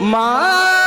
মা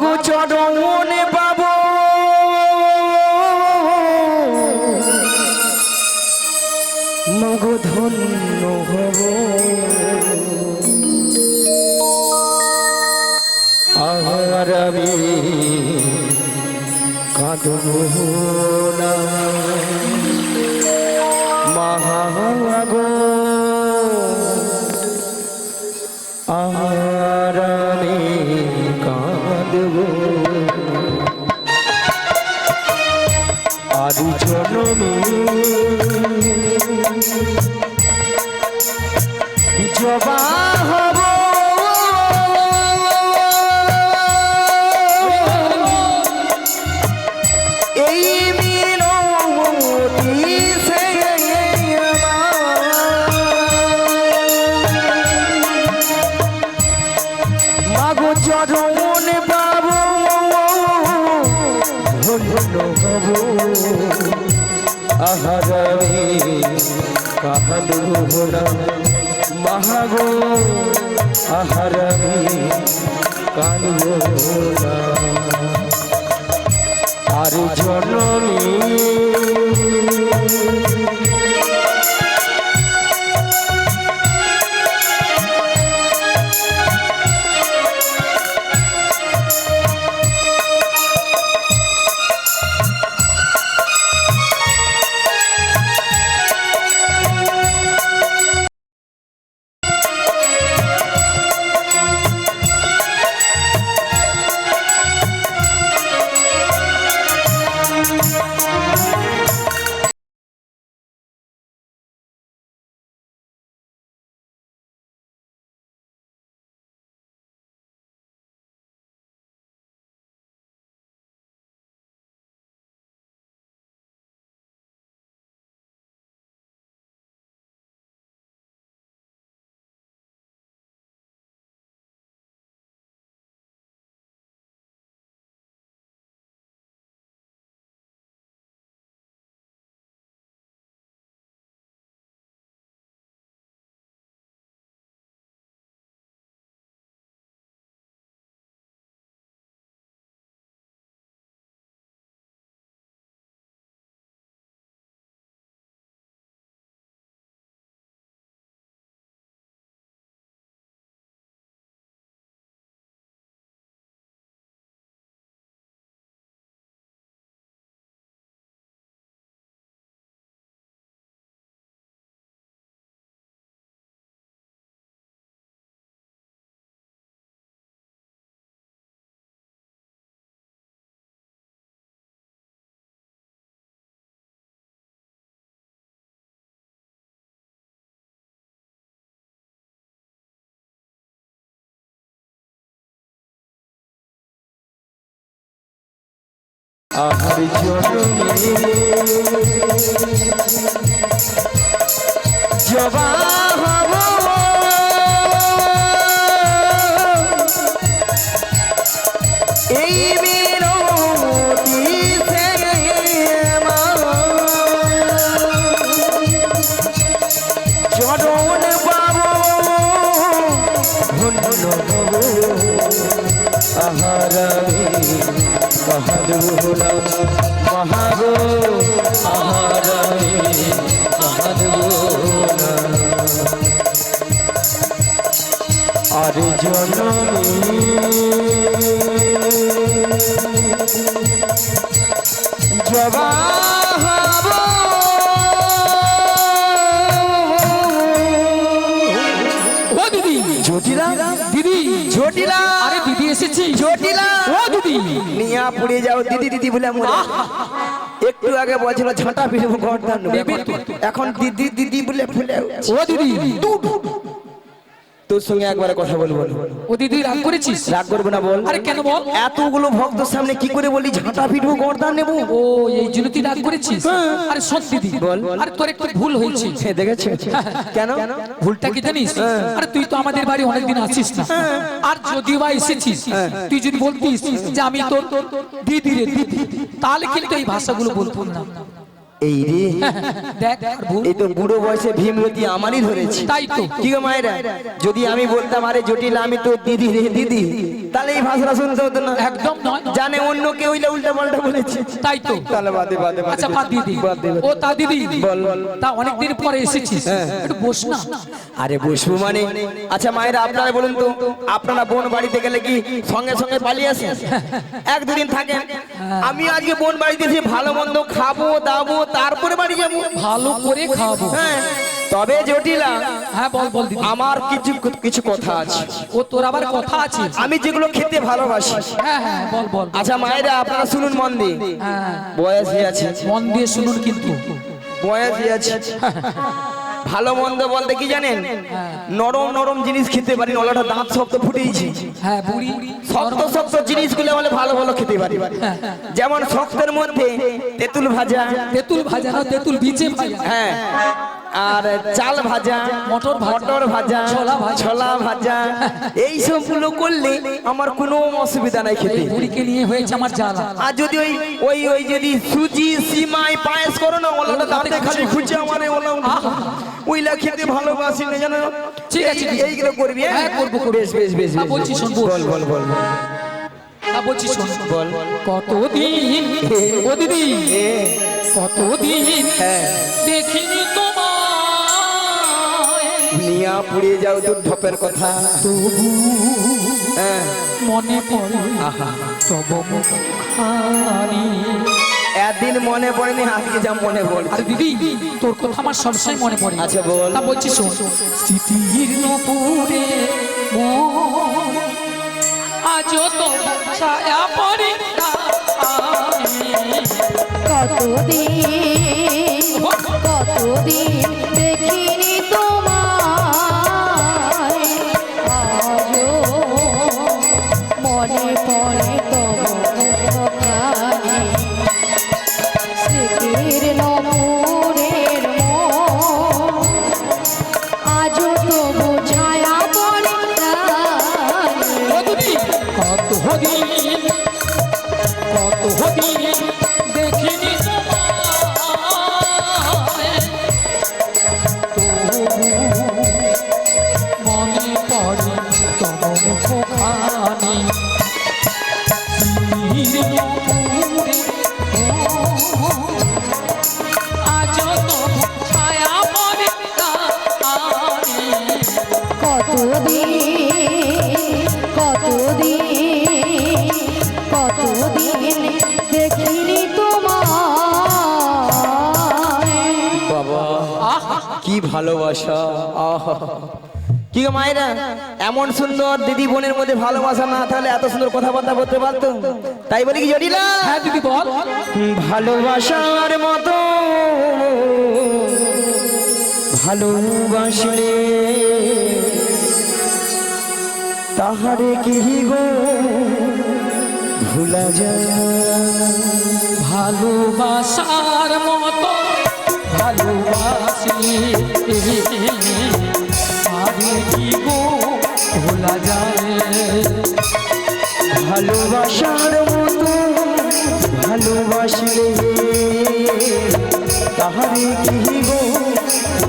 মাগো চরণ বাবু। মাগো ধন্য হব। আহার আমি কাঁদব জনমে ধরুহরাম মহাগো আহারামি কানবো না আর জননী আমার জন্য জটিলা ও দিদি নিয়া পুড়ে যাও দিদি দিদি বলে মরে একটু আগে বলছিল ঝাঁটা ফিরবো গর্দান। এখন দিদি দিদি বলে ফুলে ও দিদি। তোর সঙ্গে একবার কথা বলব। ও দিদি রাগ করেছিস? রাগ করব না বল। আরে কেন বল? এতগুলো ভক্তর সামনে কি করে বলি ঝাঁটা ফিরবো গর্দান নেব? ও এই জন্য তুই রাগ করেছিস? আরে শোন দিদি। বল। আরে তোর একটু ভুল হয়েছে। সে দেখেছে। কেন? ভুলটা কি জানিস? আরে তুই তো আমাদের বাড়ি অনেকদিন আসিস না। আর যদি বা এসেছিস তুই যদি বলতিস যে আমি তোর দিদি রে দিদি তাহলে কিন্তু এই ভাষাগুলো বলতাম না। এই রে। দেখ আর এই তো বুড়ো বয়সে ভীমরতি আমারই ধরেছে। তাই তো। কি গো মায়েরা? যদি আমি বলতাম আরে জটিল আমি তো দিদি রে দিদি। তাহলে এই ভাষাটা শুনতে হতো না। একদম নয় জানে অন্য কেউ উল্টা উল্টা পাল্টা বলেছে। তাই তো। তাহলে বাদে বাদে আচ্ছা বাদ দিদি। ও তা দিদি বল, বল। তা অনেকদিন পরে এসেছিস। একটু বস না। আরে বসবো মানে? আচ্ছা মায়েরা আপনারা বলুন তো আপনারা বোন বাড়িতে গেলে কি সঙ্গে সঙ্গে পালিয়ে আসেন? এক দুদিন থাকেন। আমি আজকে বোন বাড়িতে এসে ভালো মন্দ খাব দাবো তারপরে বাড়ি যাব। ভালো করে খাওয়াবো হ্যাঁ। তবে জটিলা। হ্যাঁ বল বল দিদি। আমার কিছু কিছু কথা আছে। ও তোর আবার কথা আছে? আমি যেগুলো খেতে ভালোবাসি। হ্যাঁ হ্যাঁ বল বল। আচ্ছা মায়েরা আপনারা শুনুন মন দিয়ে। হ্যাঁ বয়স হয়ে আছে। মন দিয়ে শুনুন কিন্তু। বয়স হয়ে আছে। ভালো মন্দ বলতে কি জানেন? নরম নরম জিনিস খেতে পারি নলাটা দাঁত শক্ত ফুটেইছে। হ্যাঁ বুড়ি। শক্ত শক্ত জিনিসগুলো বলে ভালো ভালো খেতে পারি। যেমন শক্তের মধ্যে তেঁতুল ভাজা। তেঁতুল ভাজা না তেঁতুল বিচে ভাজা। হ্যাঁ। আর চাল ভাজা মটর ভাজা, মটর ভাজা ছোলা ভাজা। ছোলা ভাজা এই সবগুলো করলে আমার কোনো অসুবিধা নাই খেতে বুড়িকে নিয়ে হয়েছে আমার জ্বালা আর যদি ওই ওই ওই যদি সুজি সিমাই পায়েস করো না ওলাটা দাঁতে খালি খুঁজে আমার ওলা ওইলা খেতে ভালোবাসি না জানো ঠিক আছে। এইগুলো করবি হ্যাঁ? হ্যাঁ, করব। বেশ বেশ বেশ বলছি। শোন, বল। বল বল বল বল। বলছি শোন বল কতদিন ও দিদি কতদিন হ্যাঁ দেখিনি নিয়া পুড়িয়ে যাও তোর ঢপের কথা। তবু হ্যাঁ। মনে পড়ে তব একদিন মনে পড়েনি আজকে যা মনে পড়ছে। আরে দিদি তোর কথা আমার সবসময় মনে পড়ে। আচ্ছা, বল। তা বলছি শোন স্মৃতির নপুরে মন আজও তো ছায়া পড়ে কতদিন কতদিন দেখিনি কতদিন ভালোবাসা। আহা। কি গো মায়েরা এমন সুন্দর দিদি বোনের মধ্যে ভালোবাসা না থাকলে এত সুন্দর কথাবার্তা বলতে পারতো তাই বলি কি জটিলা? হ্যাঁ দিদি বল। ভালোবাসার মতো ভালোবাসলে তাহারে কি গো ভুলা যায়? ভালোবাসার মতো ভালোবাসি। আরে কি গো? ভোলা যায়। ভালোবাসার মতো ভালোবাসলে তাহারে কি গো?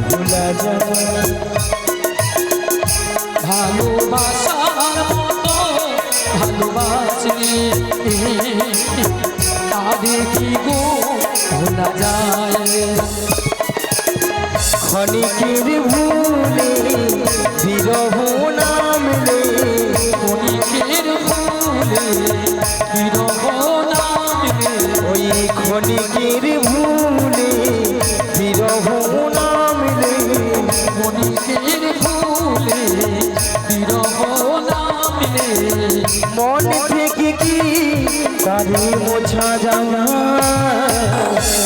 ভুলা যায়। ভালোবাসার মতো ভালোবাসি আরে কি গো? ভোলা যায়। ক্ষণিকের ভুলে বিরহ নাম রে ক্ষণিকের ভুলে বিরহ নাম রে ওই ক্ষণিকের ভুলে বিরহ নাম রে ক্ষণিকের ভুলে বিরহ নাম রে মন থেকে কি তারে মোছা যায়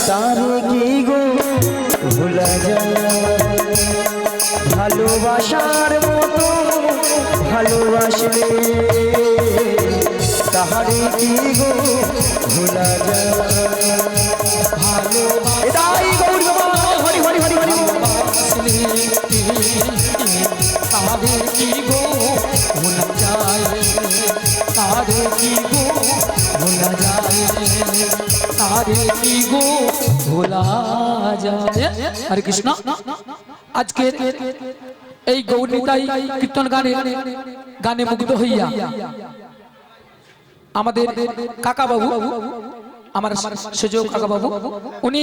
তার কি গো যায় ভালোবাসার মতো ভালোবাসলে তাহারে কি গো ভোলা যায়? এটাই গৌর বাবা হরি হরি হরি হরি। তাদের কি? গো ভোলা যায়? তাদের কি গো ভোলা যায়? তাদের কি গো ভোলা যায়? হরে কৃষ্ণ। আজকে এই গৌরীতাই কীর্তন গানে গানে মুগ্ধ হইয়া আমাদের কাকা বাবু আমার সেজ কাকা বাবু উনি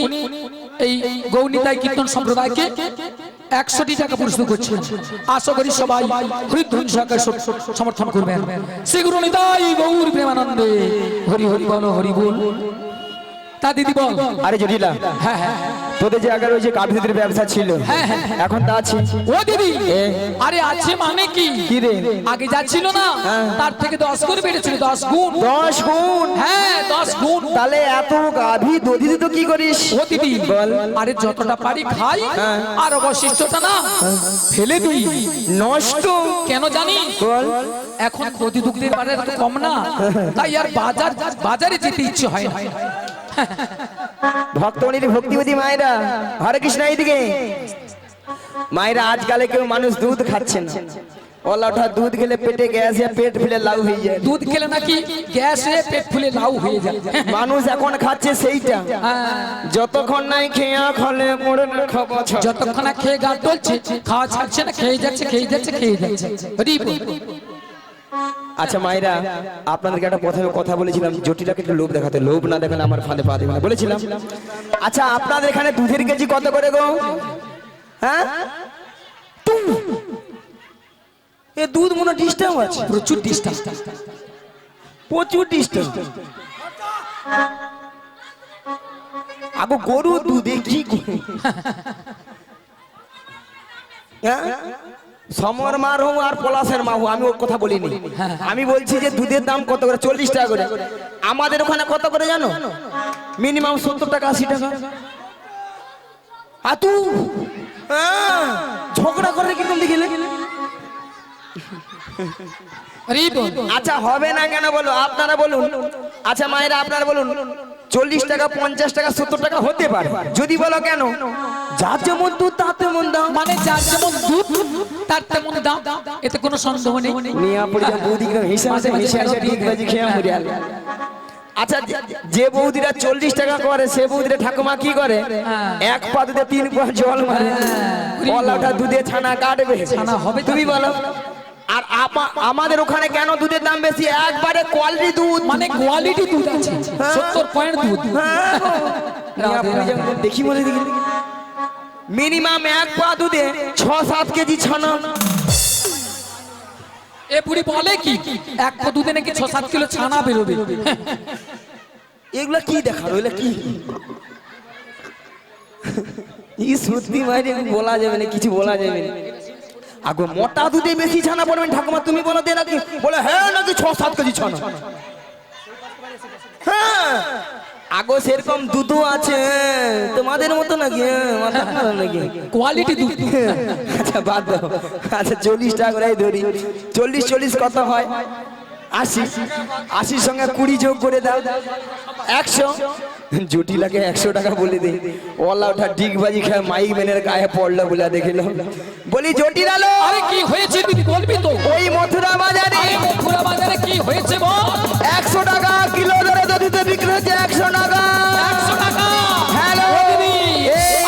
এই গৌনিতাই কীর্তন সম্প্রদায়কে একশোটি টাকা পুরস্কার করছেন। আশা করি সবাই হরিধ্বনি সহকারে স- সমর্থন করবেন। শ্রী গুরু নিতাই গৌর প্রেমানন্দে হরি হরি বল হরি বল। তা দিদি বল। আরে জটিলা। হ্যাঁ হ্যাঁ। তোদের যে আগে ওই যে কাঠবিদ্যুতের ব্যবসা ছিল হ্যাঁ, হ্যাঁ, হ্যাঁ। এখন তা আছে। ও দিদি আরে আছে মানে কি? কি রে? আগে যাচ্ছিল না। তার থেকে দশ গুণ বেড়েছিল দশ গুণ। দশ গুণ? হ্যাঁ দশ গুণ। তাহলে এত গাভী দধি তো কি করিস? ও দিদি বল। আরে যতটা পারি খাই। আর অবশিষ্টটা না ফেলে দিই। নষ্ট? কেন জানি? বল। এখন প্রতি দুগ্ধের বাজার কম না তাই আর বাজার বাজারে যেতে ইচ্ছে হয় না। ভক্তমণির ভক্তিবতী মায়েরা হরে কৃষ্ণ এইদিকে। মায়েরা আজকালে কেউ মানুষ দুধ খাচ্ছে না। ওলা দুধ খেলে পেটে গ্যাস পেট ফুলে লাউ হয়ে যায়। দুধ খেলে নাকি গ্যাসে পেট ফুলে লাউ হয়ে যায়? মানুষ এখন খাচ্ছে সেইটা। হ্যাঁ, যতক্ষণ নাই খেয়া খলে পড়ে না খাব যতক্ষণ না খেয়ে গা টলছে খাওয়া ছাড়ছে না খেয়ে যাচ্ছে খেয়ে যাচ্ছে খেয়ে যাচ্ছে। আচ্ছা মায়েরা আপনাদেরকে একটা প্রথমে কথা বলেছিলাম? জটিলাকে একটু লোভ দেখাতে। লোভ না দেখালে আমার ফাঁদে পা দেবে বলেছিলাম। আচ্ছা আপনাদের এখানে দুধের কেজি কত করে গো? হ্যাঁ। এ দুধ মনে ডিস্টার্ব আছে। প্রচুর ডিস্টার্ব। প্রচুর ডিস্টার্ব। আগো গরু দুধে কি? হ্যাঁ? সমর মার হোক আর পলাশের মা হোক আমি ওর কথা বলিনি। আমি বলছি যে দুধের দাম কত করে? চল্লিশ টাকা করে। আমাদের ওখানে কত করে জানো? মিনিমাম সত্তর টাকা আশি টাকা। আর তু হ্যাঁ, ঝগড়া করে কিন্তু গেলে আচ্ছা হবে না কেন বলো? আপনারা বলুন। আচ্ছা মায়েরা আপনারা বলুন। চল্লিশ টাকা পঞ্চাশ টাকা সত্তর টাকা হতে পারে। যদি বলো কেন? যার যেমন দুধ তার তেমন দাম। মানে যার যেমন দুধ তার তেমন দাম। এতে কোনো সন্দেহ নেই। নিয়া পড়ে যা বৌদি হিসাব মাঝে হিসাব ফেরত ঠিক বাজি খেয়ে দেয়। মরে আচ্ছা যে- যে বৌদিরা চল্লিশ টাকা করে সে বৌদিরা ঠাকুমা কি করে? হ্যাঁ। এক পা দুধে তিন পা জল মারে। কলাটা দুধে ছানা কাটবে। ছানা হবে তুমি বলো। আর আমাদের ওখানে কেন দুধের দাম বেশি? একবারে কোয়ালিটি দুধ। মানে কোয়ালিটি দুধ আছে। সত্তর পয়েন্ট দুধ। হ্যাঁ যা। দেখি বলে দেখি। মিনিমাম এক পা দুধে ছ সাত কেজি ছানা। এ বুড়ি বলে কি? এক পা দুধে নাকি ছ সাত কিলো ছানা বেরোবে? এগুলা কি দেখাল? এগুলা কি? ই সত্যি মাইরে বলা যাবে না কিছু বলা যাবে না। আগো মোটা দুধে বেশি ছানা পড়বেন ঠাকুমা তুমি বলো দে নাকি বলে হ্যাঁ নাকি ছ সাত কেজি ছানা। হ্যাঁ। আগো সেরকম দুধও আছে। তোমাদের মতো নাকি? হ্যাঁ, নাকি কোয়ালিটি দুধ। আচ্ছা বাদ দাও। আচ্ছা চল্লিশ টাকা ধরি। চল্লিশ চল্লিশ কত হয়? আশি। আশির সঙ্গে কুড়ি যোগ করে দাও। একশো। জটিলাকে একশো টাকা বলে দে। ওলা ওঠা ডিগবাজি খায় মাইক মেনের গায়ে পড়ল বলে দেখিল বলি জটিল আলো! আরে কি হয়েছে তুই বলবি তো? ওই মথুরা বাজারে। মথুরা বাজারে কি হয়েছে বল? একশো টাকা কিলো ধরে বিক্রি হচ্ছে একশো টাকা। একশো টাকা? হ্যালো দিদি,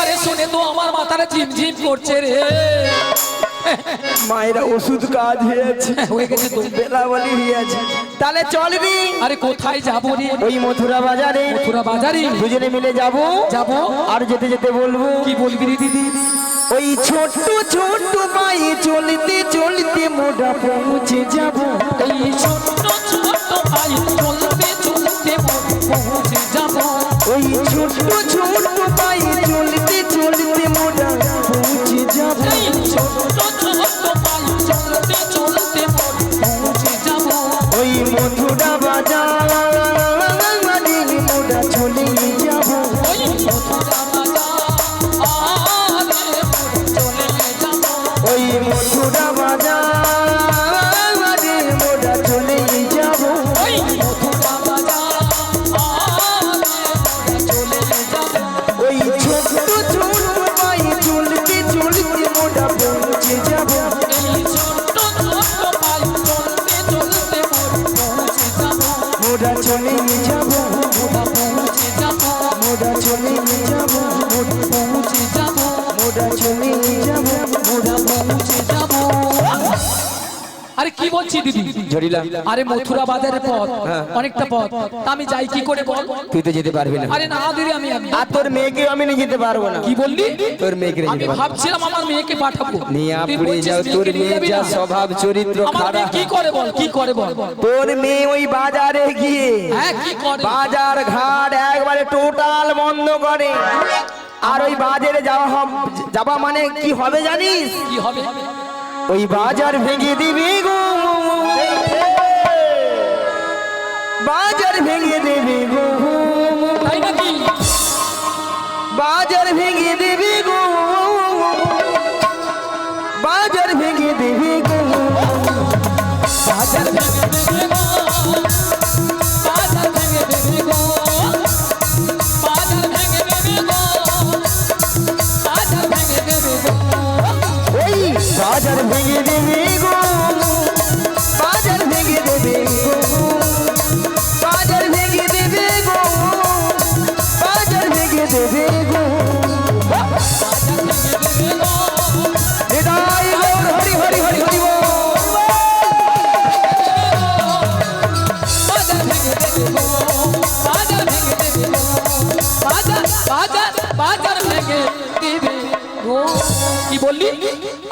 আরে শুনে তো আমার মাথাটা ঝিমঝিম করছে রে। মায়েরা ওষুধ কাজ হয়েছে হয়ে গেছে তো। বেলা হয়েছে। তাহলে চলবি আরে কোথায় যাব রে? ওই মথুরা বাজারে। মথুরা বাজারে। দুজনে মিলে যাব। যাব। আর যেতে যেতে বলব। কি বলবি রে দিদি? ওই ছোট্ট ছোট্ট পায়ে চলতে চলতে মোটা পৌঁছে যাব। এই ছোট্ট ছোট্ট ভাই চলতে চলতে আরে মথুরা বাজারের পথ অনেকটা পথ। আমি যাই কি করে বল? তুই তো যেতে পারবি না। আরে না দিদি আমি আর তোর মেয়েকেও আমি নিয়ে যেতে পারব না। কি বললি? তোর মেয়েকে আমি। ভাবছিলাম আমার মেয়েকে পাঠাবো। নিয়ে পুড়ে যাও তোর মেয়ে যা স্বভাব চরিত্র খারাপ। কি করে বল? কি করে বল? তোর মেয়ে ওই বাজারে গিয়ে হ্যাঁ কি করে? বাজার ঘাট একবারে টোটাল বন্ধ করে। আর ওই বাজারে যাওয়া হব- যাওয়া মানে কি হবে জানিস? কি হবে? ওই বাজার ভেঙে দিবি গো। বাজার ভেঙে দেবে গো তাই নাকি বাজার ভেঙে দেবে গো বাজার ভেঙে দেবে গো বাজার ভেঙে দেবে গো বাজার ভেঙে দেবে গো বাজার ভেঙে দেবে গো বাজার ভেঙে দেবে গো ওই বাজার ভেঙে দেবে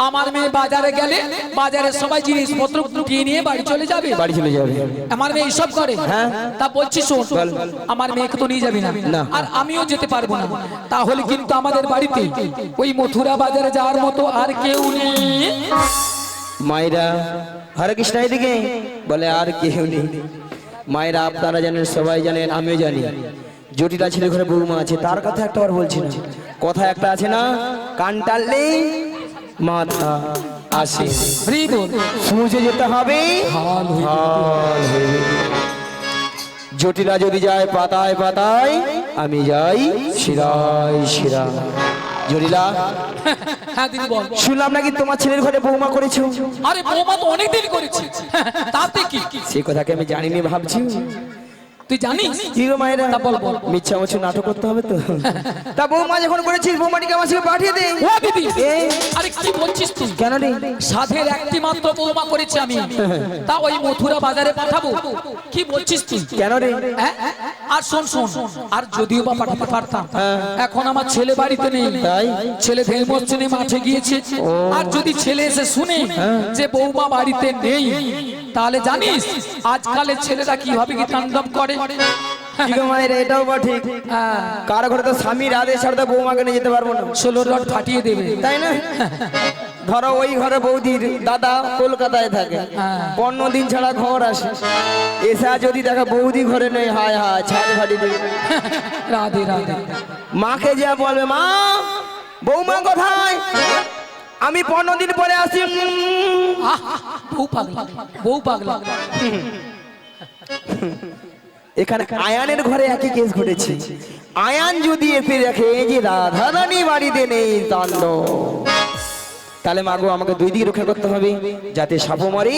আমার মেয়ে বাজারে গেলে বাজারে সবাই জিনিসপত্র কিনে নিয়ে বাড়ি চলে যাবে। বাড়ি চলে যাবে। আমার মেয়ে এইসব করে। হ্যাঁ। তা বলছি শোন আমার মেয়েকে তো নিয়ে যাবি না। আর আমিও যেতে পারব না। তাহলে কিন্তু আমাদের বাড়িতে ওই মথুরা বাজারে যাওয়ার মতো আর কেউ নেই। মায়েরা হরে কৃষ্ণ এদিকে। বলে আর কেউ নেই। মায়েরা আপনারা জানেন সবাই জানেন আমিও জানি। জটিলা ছেলে ঘরে বৌমা আছে তার কথা একটা আর বলছি না। কথা একটা আছে না কান টানলে মাথা আসে। সুজে যেতে হবে। জটিলা যদি যায় পাতায় পাতায় আমি যাই শিরায় শিরা জটিলা হ্যাঁ শুনলাম নাকি তোমার ছেলের ঘরে বৌমা করেছ? আরে বৌমা তো অনেকদিন করেছে। তাতে কি? সে কথাকে আমি জানিনি ভাবছি। তুই জানিস? কি গো মায়েরা? তা বল, বল। মিথ্যা মুছে নাটক করতে হবে তো। তা বৌমা যখন করেছিস বৌমাটিকে আমার সঙ্গে পাঠিয়ে দে। ও দিদি! আরে কি বলছিস তুই? কেন রে? সাধের একটি মাত্র বৌমা করেছি আমি। তা ওই মথুরা বাজারে পাঠাবো। কি বলছিস তুই? কেন রে? হ্যাঁ? আর শোন শোন। আর যদিও বা পাঠাতে পারতাম এখন আমার ছেলে বাড়িতে নেই। তাই? ছেলে ধেমস্তিনে মাঠে গিয়েছে। আর যদি ছেলে এসে শুনে যে বৌমা বাড়িতে নেই তাহলে জানিস আজকালের ছেলেরা কীভাবে কি তাণ্ডব করে? মায়েরা এটাও বা ঠিক। হ্যাঁ, কার ঘরে তো স্বামীর আদেশ তো বৌমাকে নিয়ে যেতে পারব না। ষোলো রড ফাটিয়ে দেবে। তাই না? ধরো ওই ঘরে বৌদির দাদা কলকাতায় থাকে। হ্যাঁ। পনেরো দিন ছাড়া ঘর আসে। এসে যদি দেখা বৌদি ঘরে নেই হায় হায় ছাদ ফাটি দেবে। রাধে রাধে। মাকে যা বলবে মা বৌমা কোথায়? আমি পনেরো দিন পরে আসি। বউ পাগলা বউ পাগলা। এখানে আয়ানের ঘরে একই কেস ঘটেছে। আয়ান যদি এসে দেখে যে রাধা রানী বাড়িতে নেই তাণ্ড তাহলে মাগো আমাকে দুই দিকে রক্ষা করতে হবে যাতে সাপও মারি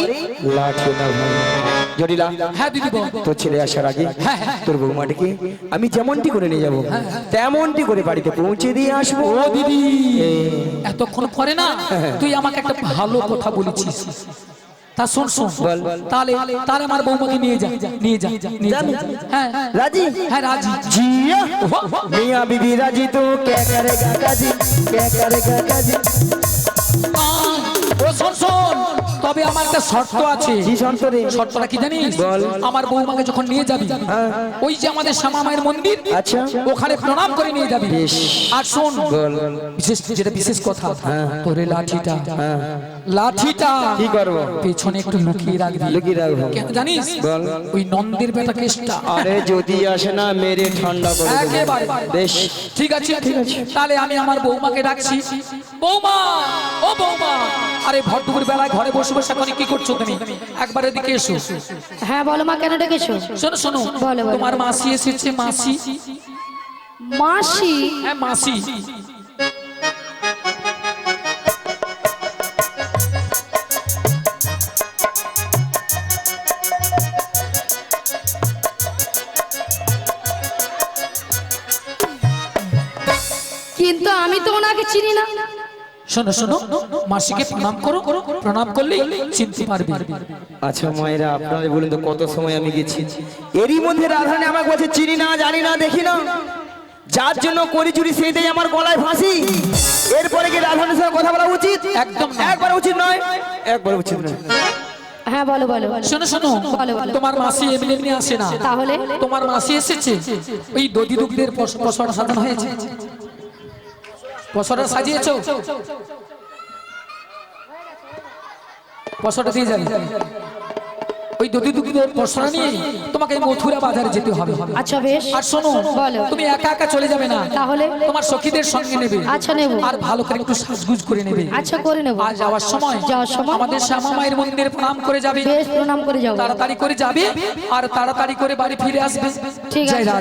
লাঠি না জটিলা হ্যাঁ দিদি তোর ছেলে আসার আগে হ্যাঁ, হ্যাঁ। তোর বৌমাটিকে আমি যেমনটি করে নিয়ে যাব তেমনটি করে বাড়িতে পৌঁছে দিয়ে আসব। ও দিদি। এতক্ষণ পরে না তুই আমাকে একটা ভালো কথা বলেছিস। তা শুন শুন তালে তালে আমার বৌমাকে নিয়ে যা নিয়ে যা নিয়ে হ্যাঁ রাজি হ্যাঁ রাজি জি মিয়া বিবি রাজি তো কে করে গাজি কে করে গাজি ও শুন শুন তবে আমার একটা শর্ত আছে কি শর্ত রে? শর্তটা কি জানিস বল। আমার বৌমাকে যখন নিয়ে যাবি হ্যাঁ। ওই যে আমাদের শ্যামা মায়ের মন্দির আচ্ছা। ওখানে প্রণাম করে নিয়ে যাবি বেশ। আর শোন বল। বিশেষ যেটা বিশেষ কথা তোর লাঠিটা হ্যাঁ। লাঠিটা কি করব? পেছনে একটু লুকিয়ে রাখবি লুকিয়ে রাখব। জানিস বল। ওই নন্দের বেটা কেসটা আরে যদি আসে না মেরে ঠান্ডা করে দেবো। একেবারে বেশ ঠিক আছে ঠিক আছে তাহলে আমি আমার বৌমাকে ডাকছি বৌমা ও বৌমা আরে ভরদুপুর বেলায় ঘরে বসে বসে এখন কি করছ তুমি? একবার এদিকে এসো। হ্যাঁ বলো মা কেন ডেকেছো? শোনো শোনো। তোমার মাসি এসেছে মাসি। মাসি? হ্যাঁ মাসি। কিন্তু আমি তো ওনাকে চিনি না। শোনো শোনো মাসিকে প্রণাম করো প্রণাম করলে চিনতে পারবে। আচ্ছা মায়েরা আপনারা বলুন তো কত সময় আমি গেছি? এরই মধ্যে রাধারানী আমার বলছে চিনি না জানি না দেখি না। যার জন্য করি চুরি সেইটাই আমার গলায় ফাঁসি। এরপরে কি রাধারানীর সঙ্গে কথা বলা উচিত? একদম না। একবার উচিত নয়। একবার উচিত নয়। হ্যাঁ বলো বলো শোনো শোনো। তোমার মাসি এমনি এমনি আসে না। তাহলে? তোমার মাসি এসেছে। ওই দধি দুগ্ধের পশরা সাজানো হয়েছে। পশরা সাজিয়েছ? পশরা দিয়ে যাবে ওই দধি দুগ্ধের পশরা নিয়ে তোমাকে মথুরা বাজারে যেতে হবে। আচ্ছা বেশ। আর শোনো তুমি একা একা চলে যাবে না। তাহলে? তোমার সখীদের সঙ্গে নেবে। আচ্ছা, নেব। আর ভালো করে একটু সাজগুজ করে নেবে। আচ্ছা করে নেব। আর যাওয়ার সময় যাওয়ার সময়? আমাদের শ্যামা মায়ের মন্দিরে প্রণাম করে যাবে। বেশ প্রণাম করে যাব। তাড়াতাড়ি করে যাবে আর তাড়াতাড়ি করে বাড়ি ফিরে আসবে। ঠিক আছে।